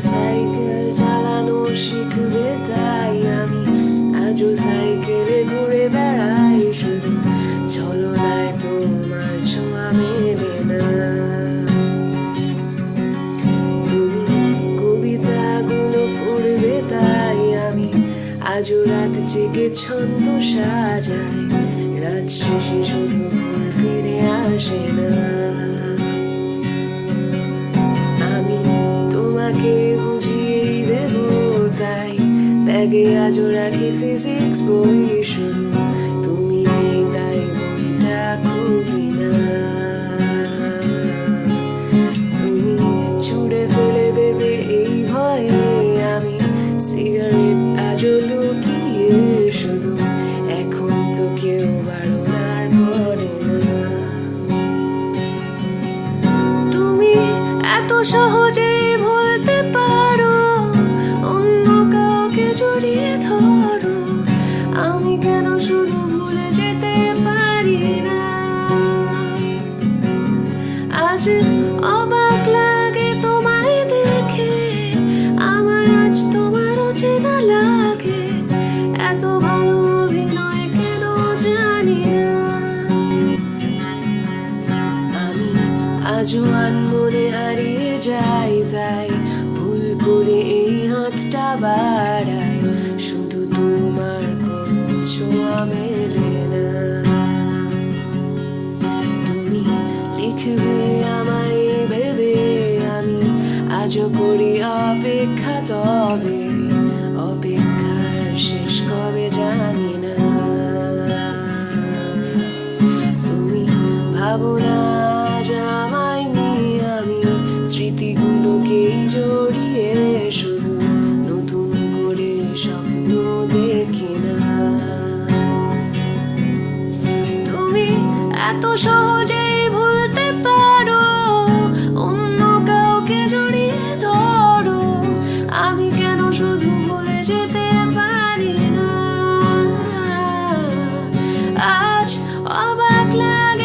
Cycle চালানো শিখবে তাই আমি। আজও সাইকেলে ঘুরে বেড়াই শুধু। চলো নাই তোমার ছোঁয়া মেলে না। তুমি কবিতাগুলো পড়বে তাই আমি। আজও রাত জেগে ছন্দ সাজায় রাত শেষে শুধু ফিরে আসে না। ব্যাগে আজও রাখি ফিজিক্স বই শুধু। তুমি নেই তাই বইটা খুলি না। তুমি ছুড়ে ফেলে দেবে এই ভয়ে আমি। সিগারেট আজও লুকিয়ে শুধু। এখন তো কেউ বারণার করে না। তুমি এত সহজেই শুধু ভুলে যেতে পারি না আজ অবাক লাগে তোমায় দেখে আমার আজ তোমারও চেনা লাগে এত ভালো অভিনয় কেন জানি আমি আজও আনমনে হারিয়ে যাই তাই ভুল করে এই হাতটা বাড়াই লিখবে আমায় ভেবে আমি আজও করি অপেক্ষা, তবে অপেক্ষার শেষ কবে জানি না। তুমি ভাবো না আমায় নিয়ে আমি স্মৃতিগুলোকেই জড়িয়ে শুধু নতুন করে স্বপ্ন দেখি না। তুমি এত সব আজ অবাক লাগে